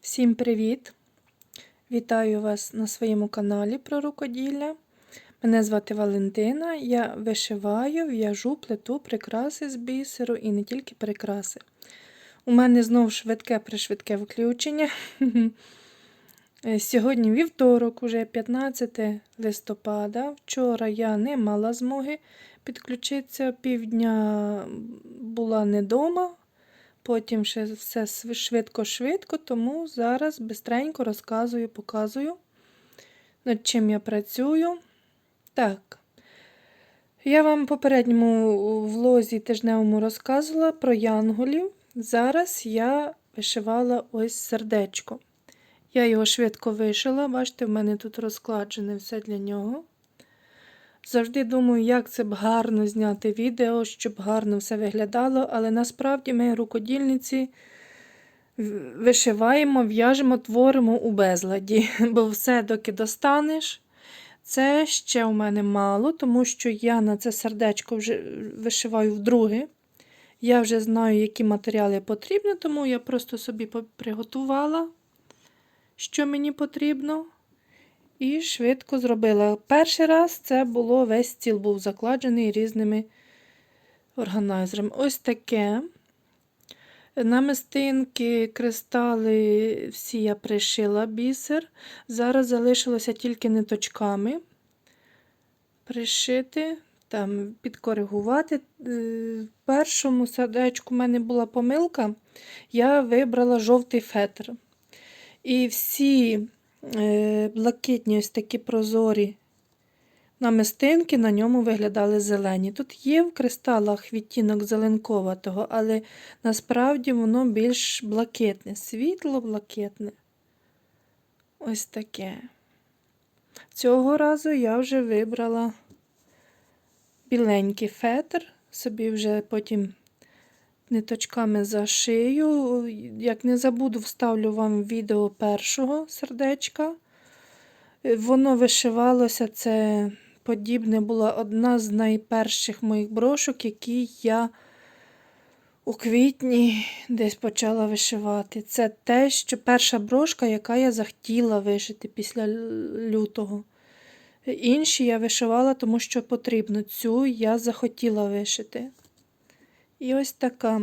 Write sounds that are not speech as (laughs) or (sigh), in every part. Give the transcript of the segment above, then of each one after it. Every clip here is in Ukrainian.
Всім привіт! Вітаю вас на своєму каналі про рукоділля. Мене звати Валентина. Я вишиваю, в'яжу плету прикраси з бісеру і не тільки прикраси. У мене знову швидке пришвидке включення. (laughs) Сьогодні вівторок, уже 15 листопада. Вчора я не мала змоги підключитися. Півдня була не вдома. Потім ще все швидко-швидко, тому зараз бистренько розказую, показую, над чим я працюю. Так, я вам в попередньому влозі тижневому розказувала про янголів. Зараз я вишивала ось сердечко. Я його швидко вишила, бачите, в мене тут розкладене все для нього. Завжди думаю, як це б гарно зняти відео, щоб гарно все виглядало, але насправді ми, рукодільниці, вишиваємо, в'яжемо, творимо у безладі, (laughs) бо все, доки достанеш, це ще у мене мало, тому що я на це сердечко вже вишиваю вдруге. Я вже знаю, які матеріали потрібні, тому я просто собі приготувала, що мені потрібно. І швидко зробила. Перший раз це було весь стіл був закладений різними органайзерами. Ось таке. Намистинки, кристали, всі я пришила бісер. Зараз залишилося тільки ниточками пришити, там, підкоригувати. В першому садочку в мене була помилка, я вибрала жовтий фетр. І всі блакитні ось такі прозорі намистинки на ньому виглядали зелені. Тут є в кристалах відтінок зеленковатого, але насправді воно більш блакитне, світло-блакитне. Ось таке. Цього разу я вже вибрала біленький фетр, собі вже потім ниточками зашию. Як не забуду, вставлю вам відео першого сердечка. Воно вишивалося, це подібне була одна з найперших моїх брошок, які я у квітні десь почала вишивати. Це те, що перша брошка, яка я захотіла вишити після лютого. Інші я вишивала, тому що потрібно. Цю я захотіла вишити. І ось така.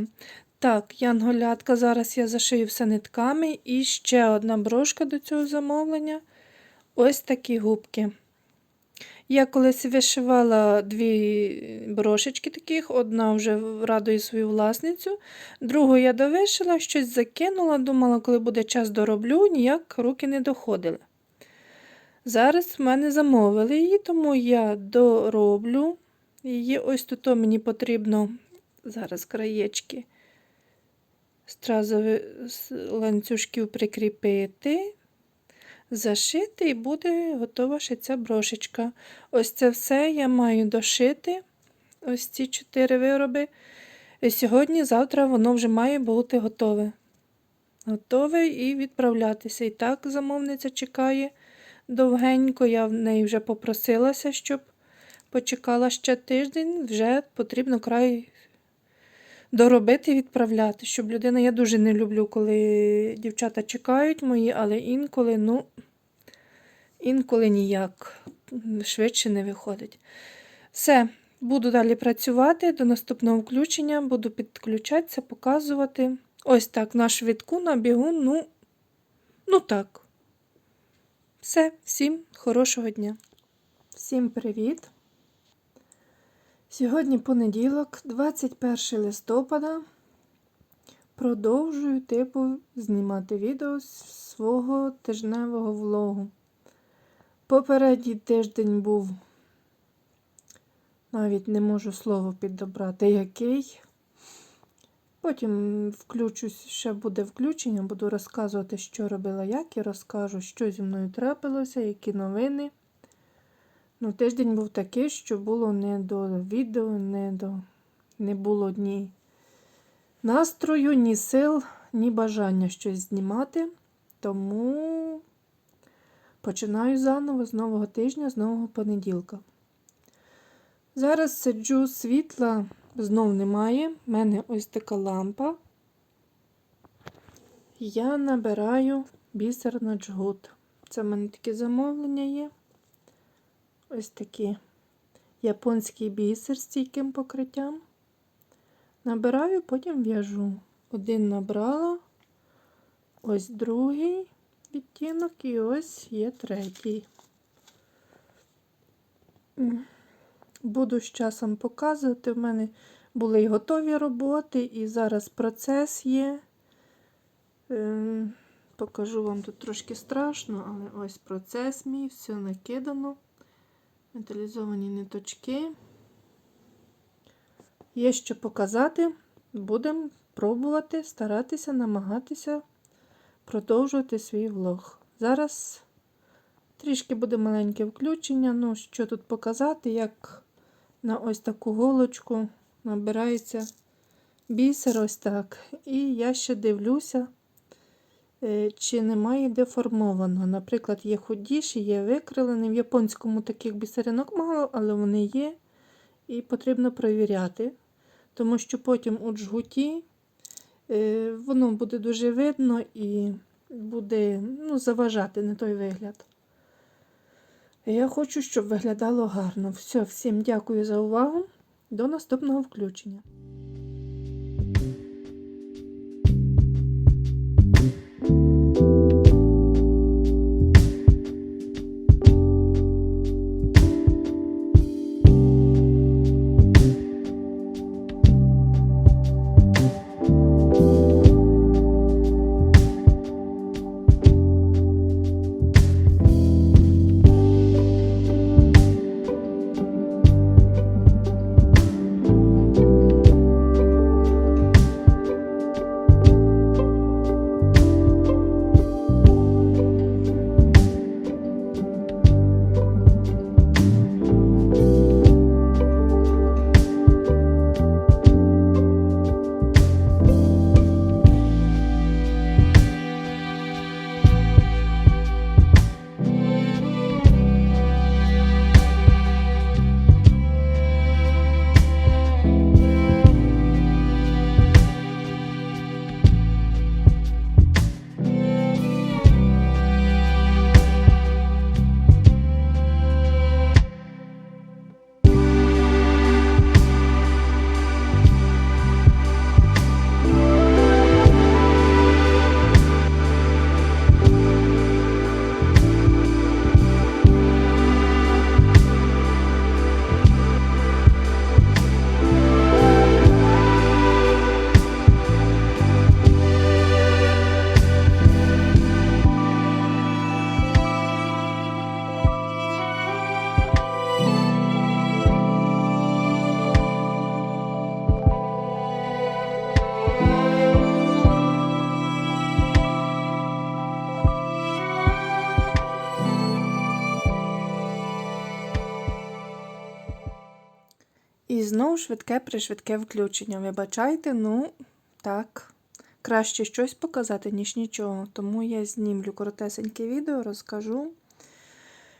Так, янголятка, зараз я зашию все нитками. І ще одна брошка до цього замовлення. Ось такі губки. Я колись вишивала дві брошечки таких, одна вже радує свою власницю, другу я довишила, щось закинула, думала, коли буде час дороблю, ніяк руки не доходили. Зараз в мене замовили її, тому я дороблю її. Ось тут мені потрібно зараз краєчки стразові ланцюжків прикріпити, зашити, і буде готова ще ця брошечка. Ось це все я маю дошити. Ось ці чотири вироби. І Сьогодні-завтра воно вже має бути готове. Готове і відправлятися. І так замовниця чекає довгенько. Я в неї вже попросилася, щоб почекала ще тиждень, вже потрібно край доробити відправляти, щоб людина. Я дуже не люблю, коли дівчата чекають мої, але інколи, ну, інколи ніяк швидше не виходить. Все, буду далі працювати. До наступного включення, буду підключатися, показувати. Ось так, на швидку, на бігу, ну, ну так. Все, всім хорошого дня. Всім привіт! Сьогодні понеділок, 21 листопада. Продовжую типу знімати відео з свого тижневого влогу. Попередній тиждень був, навіть не можу слово підобрати, який. Потім включусь, ще буде включення, буду розказувати, що робила як, і розкажу, що зі мною трапилося, які новини. Ну, Тиждень був такий, що було не до відео, не до не було ні настрою, ні сил, ні бажання щось знімати. Тому починаю заново з нового тижня, з нового понеділка. Зараз сиджу світла, знов немає. У мене ось така лампа. я набираю бісер на джгут. Це в мене таке замовлення є. Ось такі японський бісер з стійким покриттям. Набираю, потім в'яжу. Один набрала, ось другий відтінок і ось є третій. Буду з часом показувати. В мене були й готові роботи, і зараз процес є. Ем, Покажу вам тут трошки страшно, але ось процес мій, все накидано. Металізовані ниточки. Є що показати. Будемо пробувати, старатися, намагатися продовжувати свій влог. Зараз трішки буде маленьке включення. Ну, що тут показати, як на ось таку голочку набирається бісер ось так. І я ще дивлюся, чи немає деформованого. Наприклад, є худіші, є викрилений. В японському таких бісеринок мало, але вони є. І потрібно перевіряти, тому що потім у джгуті е, воно буде дуже видно і буде ну, заважати не той вигляд. Я хочу, щоб виглядало гарно. Все, всім дякую за увагу. До наступного включення. Швидке пришвидке включення. Вибачайте, ну так, краще щось показати, ніж нічого. Тому я знімлю коротесеньке відео, розкажу.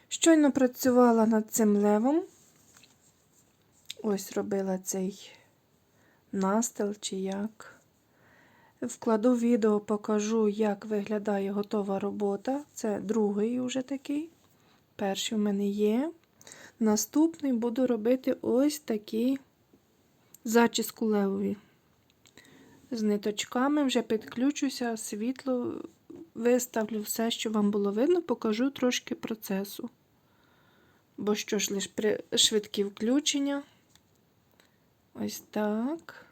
Щойно працювала над цим левом. Ось робила цей настил чи як. Вкладу відео, покажу, як виглядає готова робота. Це другий уже такий. Перший в мене є. Наступний буду робити ось такі зачіску левові. З ниточками вже підключуся, світло виставлю все, що вам було видно, покажу трошки процесу. Бо що ж, лише при швидкі включення. Ось так.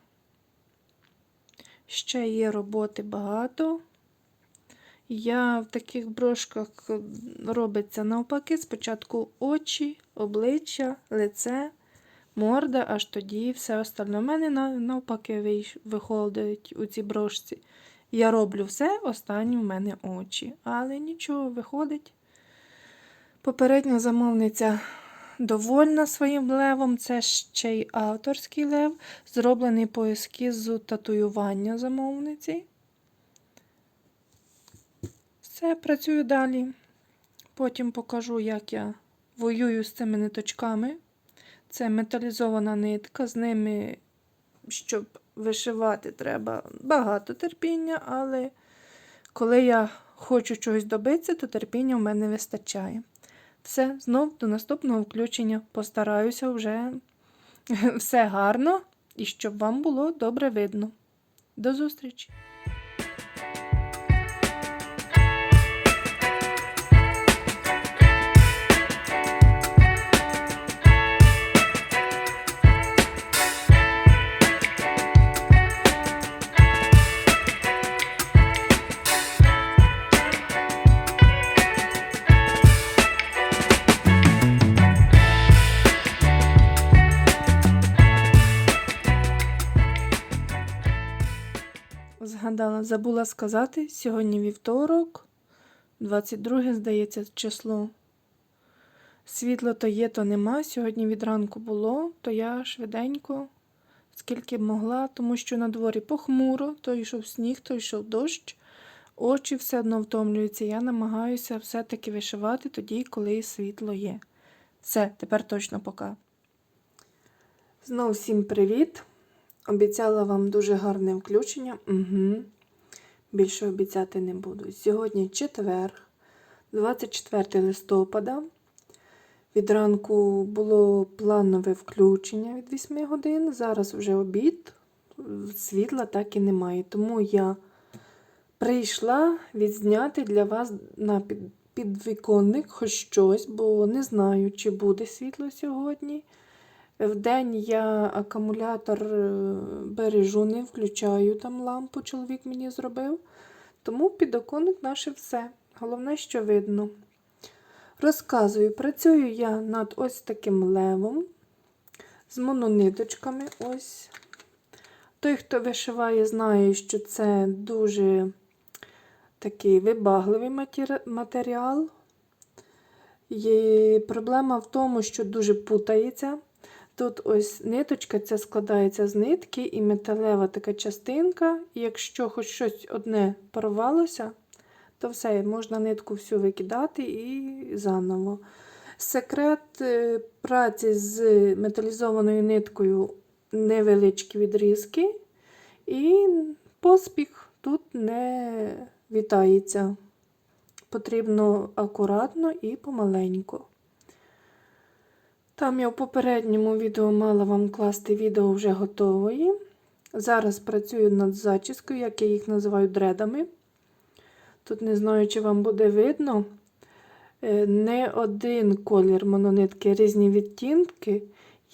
Ще є роботи багато. Я в таких брошках робиться навпаки, спочатку очі, обличчя, лице, морда, аж тоді все остальне. У мене навпаки виходить у цій брошці. Я роблю все, останні в мене очі. Але нічого виходить. Попередня замовниця довольна своїм левом. Це ще й авторський лев, зроблений по ескізу татуювання замовниці. Все, працюю далі. Потім покажу, як я воюю з цими ниточками. Це металізована нитка, з ними, щоб вишивати, треба багато терпіння, але коли я хочу чогось добитися, то терпіння в мене вистачає. Все, знов до наступного включення. Постараюся вже (laughs) все гарно і щоб вам було добре видно. До зустрічі! Згадала, забула сказати, сьогодні вівторок, 22, здається, число. Світло то є, то нема. Сьогодні від ранку було, то я швиденько, скільки б могла, тому що на дворі похмуро, то йшов сніг, то йшов дощ. Очі все одно втомлюються. Я намагаюся все-таки вишивати тоді, коли світло є. Все, тепер точно пока. Знову всім привіт! Обіцяла вам дуже гарне включення. Угу. Більше обіцяти не буду. Сьогодні четвер, 24 листопада. Від ранку було планове включення від 8 годин. Зараз вже обід, світла так і немає. Тому я прийшла відзняти для вас на підвіконник хоч щось, бо не знаю, чи буде світло сьогодні. Вдень я акумулятор е, бережу, не включаю там лампу, чоловік мені зробив. Тому підоконник наше все. Головне, що видно. Розказую, працюю я над ось таким левом з монониточками. Ось. Той, хто вишиває, знає, що це дуже такий вибагливий матеріал. Є проблема в тому, що дуже путається. Тут ось ниточка ця складається з нитки і металева така частинка. І якщо хоч щось одне порвалося, то все, можна нитку всю викидати і заново. Секрет е, праці з металізованою ниткою невеличкі відрізки, і поспіх тут не вітається. Потрібно акуратно і помаленьку. Там я в попередньому відео мала вам класти відео вже готової. Зараз працюю над зачіскою, як я їх називаю дредами. Тут не знаю, чи вам буде видно. Е, Не один колір мононитки, різні відтінки.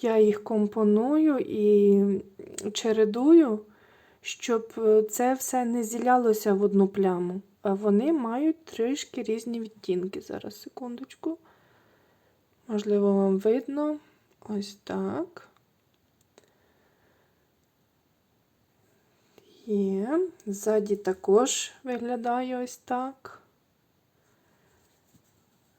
Я їх компоную і чередую, щоб е, це все не зілялося в одну пляму. А вони мають трішки різні відтінки. Зараз, секундочку. Можливо, вам видно. Ось так. Є. Ззаді також виглядає ось так.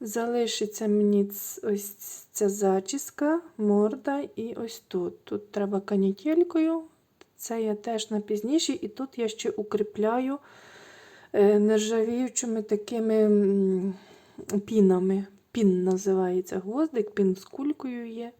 Залишиться мені ось ця зачіска, морда і ось тут. Тут треба канітелькою. Це я теж на пізніше, і тут я ще укріпляю е, нержавіючими такими пінами. Пін називається гвоздик, пін з кулькою є.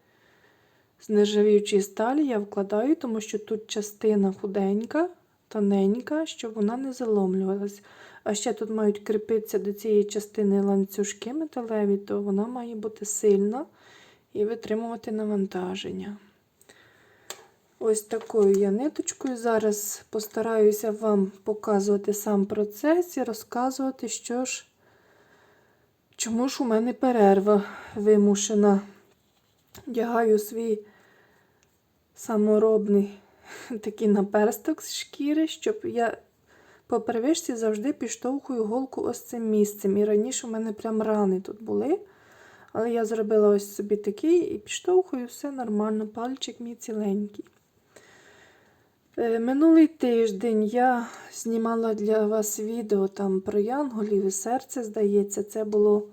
З нержавіючої сталі я вкладаю, тому що тут частина худенька, тоненька, щоб вона не заломлювалась. А ще тут мають кріпитися до цієї частини ланцюжки металеві, то вона має бути сильна і витримувати навантаження. Ось такою я ниточкою. Зараз постараюся вам показувати сам процес і розказувати, що ж. Чому ж у мене перерва вимушена? Вдягаю свій саморобний такий наперсток з шкіри, щоб я по привичці завжди підштовхую голку ось цим місцем. І раніше у мене прям рани тут були. Але я зробила ось собі такий і підштовхую все нормально, пальчик мій ціленький. Е, Минулий тиждень я знімала для вас відео там про янголів і серце, здається, це було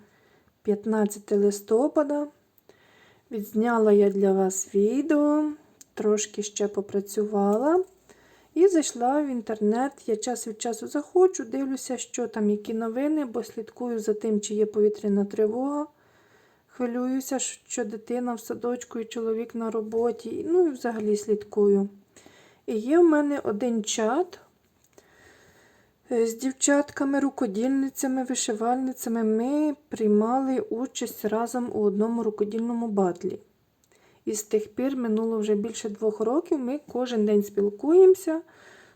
15 листопада. Відзняла я для вас відео, трошки ще попрацювала. І зайшла в інтернет. Я час від часу заходжу, дивлюся, що там, які новини, бо слідкую за тим, чи є повітряна тривога. Хвилююся, що дитина в садочку і чоловік на роботі. Ну і взагалі слідкую. І є в мене один чат. Е, З дівчатками, рукодільницями, вишивальницями ми приймали участь разом у одному рукодільному батлі. І з тих пір минуло вже більше двох років. Ми кожен день спілкуємося.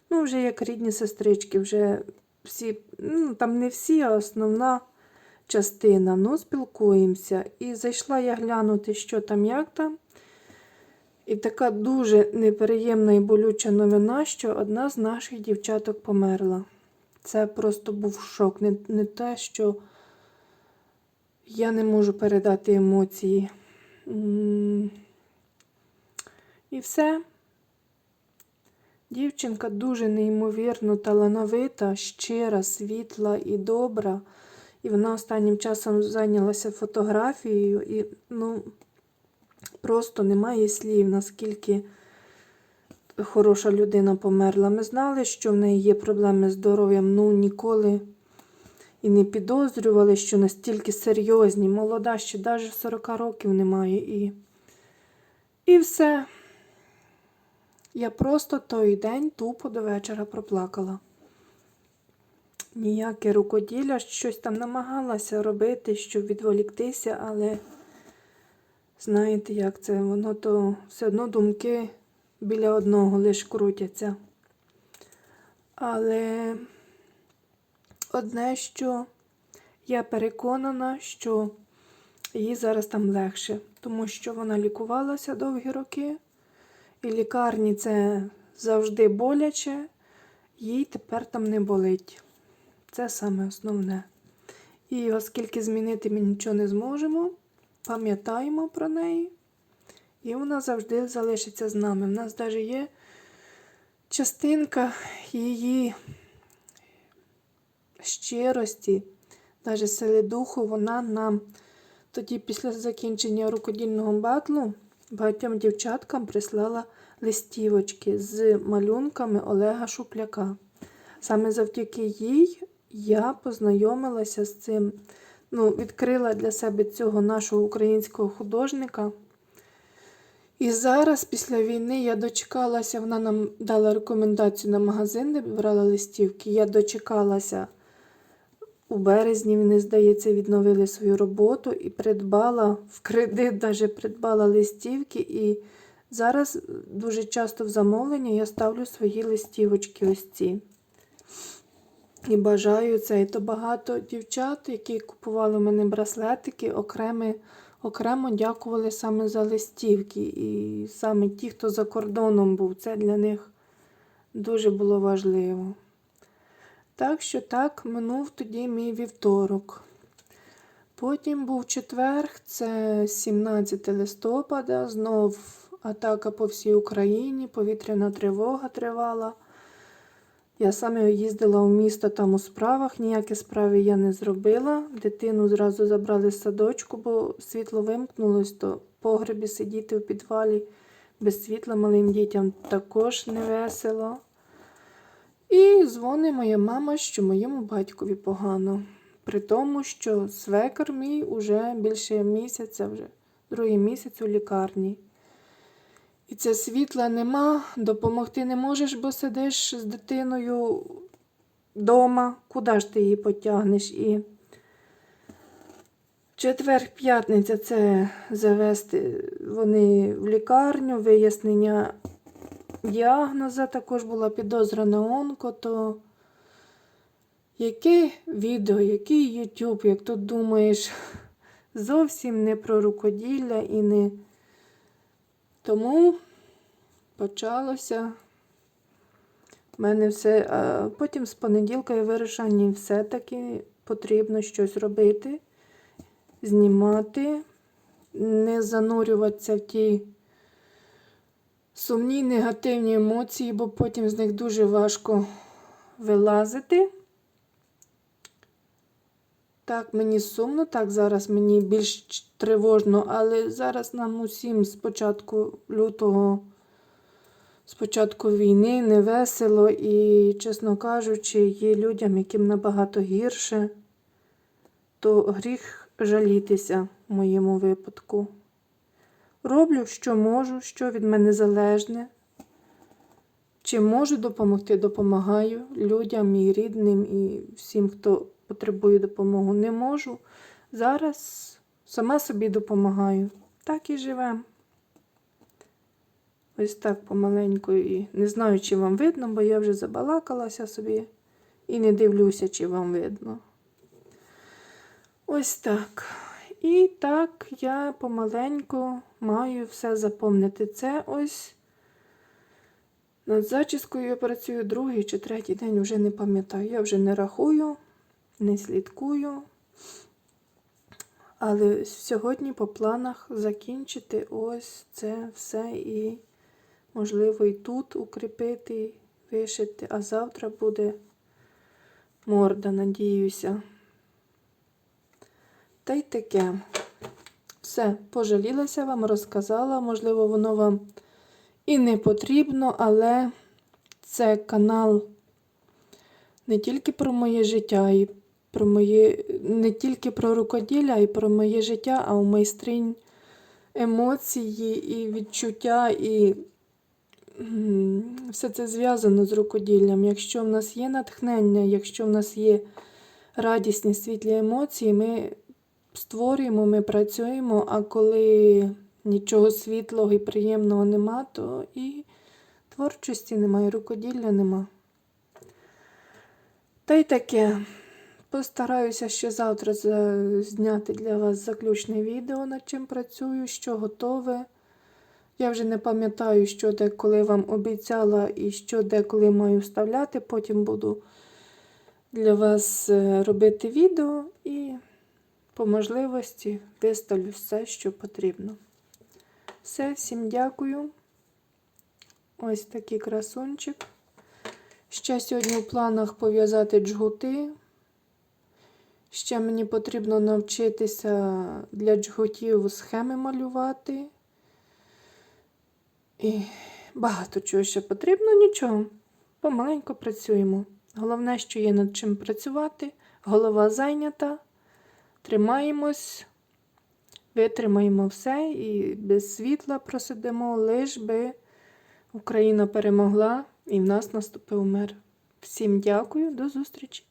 Ну, вже як рідні сестрички, вже всі, ну там не всі, а основна частина. Ну, спілкуємося. І зайшла я глянути, що там, як там. І така дуже неприємна і болюча новина, що одна з наших дівчаток померла. Це просто був шок. Не, не те, що я не можу передати емоції. І все. Дівчинка дуже неймовірно талановита, щира, світла і добра. І вона останнім часом зайнялася фотографією, і ну, просто немає слів, наскільки хороша людина померла. Ми знали, що в неї є проблеми з здоров'ям, ну ніколи і не підозрювали, що настільки серйозні. Молода, ще навіть 40 років немає. І, і все. Я просто той день тупо до вечора проплакала. Ніяке рукоділля, щось там намагалася робити, щоб відволіктися, але знаєте, як це? Воно то все одно думки біля одного лиш крутяться. Але одне, що я переконана, що їй зараз там легше, тому що вона лікувалася довгі роки, і лікарні це завжди боляче, їй тепер там не болить. Це саме основне. І оскільки змінити ми нічого не зможемо, пам'ятаємо про неї. І вона завжди залишиться з нами. У нас навіть є частинка її щирості, навіть сили духу, вона нам тоді, після закінчення рукодільного батлу, багатьом дівчаткам прислала листівочки з малюнками Олега Шупляка. Саме завдяки їй я познайомилася з цим, ну, відкрила для себе цього нашого українського художника. І зараз, після війни, я дочекалася, вона нам дала рекомендацію на магазин, де брала листівки. Я дочекалася у березні, вони, здається, відновили свою роботу і придбала в кредит, навіть придбала листівки. І зараз дуже часто в замовлення я ставлю свої листівочки ось ці. І бажаю це. І то багато дівчат, які купували у мене браслетики, окремі, окремо дякували саме за листівки. І саме ті, хто за кордоном був, це для них дуже було важливо. Так що так, минув тоді мій вівторок. Потім був четверг, це 17 листопада, знов атака по всій Україні, повітряна тривога тривала. Я саме їздила в місто там у справах, ніякі справи я не зробила. Дитину зразу забрали з садочку, бо світло вимкнулось, то в погребі сидіти в підвалі без світла малим дітям також не весело. І дзвонить моя мама, що моєму батькові погано. При тому, що свекар мій уже більше місяця, вже другий місяць у лікарні. І це світла нема, допомогти не можеш, бо сидиш з дитиною вдома. Куди ж ти її потягнеш? І четвер, п'ятниця це завести вони в лікарню, вияснення діагноза також була підозра на онко, то яке відео, який YouTube, як тут думаєш, (laughs) зовсім не про рукоділля і не. Тому почалося в мене все. Потім з понеділка я вирішила, ні, все-таки потрібно щось робити, знімати, не занурюватися в ті сумні негативні емоції, бо потім з них дуже важко вилазити. Так, мені сумно, так, зараз мені більш тривожно, але зараз нам усім з початку лютого, з початку війни не весело і, чесно кажучи, є людям, яким набагато гірше, то гріх жалітися в моєму випадку. Роблю, що можу, що від мене залежне. Чи можу допомогти, допомагаю людям і рідним, і всім, хто потребує допомоги. Не можу. Зараз сама собі допомагаю. Так і живемо. Ось так помаленьку і не знаю, чи вам видно, бо я вже забалакалася собі і не дивлюся, чи вам видно. Ось так. І так я помаленьку маю все заповнити. Це ось над зачіскою я працюю другий чи третій день, вже не пам'ятаю. Я вже не рахую, не слідкую. Але сьогодні по планах закінчити ось це все і, можливо, і тут укріпити, вишити, а завтра буде морда, надіюся. Та й таке. Все, пожалілася вам, розказала. Можливо, воно вам і не потрібно, але це канал не тільки про моє життя, і про моє, не тільки про рукоділля, а й про моє життя, а у майстринь емоції і відчуття, і все це зв'язано з рукоділлям. Якщо в нас є натхнення, якщо в нас є радісні світлі емоції, ми створюємо, ми працюємо, а коли нічого світлого і приємного нема, то і творчості немає, рукоділля нема. Та й таке. Постараюся ще завтра зняти для вас заключне відео, над чим працюю, що готове. Я вже не пам'ятаю, що деколи вам обіцяла і що деколи маю вставляти. Потім буду для вас е, робити відео і по можливості виставлю все, що потрібно. Все, всім дякую. Ось такий красунчик. Ще сьогодні в планах пов'язати джгути. Ще мені потрібно навчитися для джгутів схеми малювати. І багато чого ще потрібно, нічого. Помаленько працюємо. Головне, що є над чим працювати. Голова зайнята. Тримаємось, витримаємо все і без світла просидимо, лиш би Україна перемогла і в нас наступив мир. Всім дякую, до зустрічі!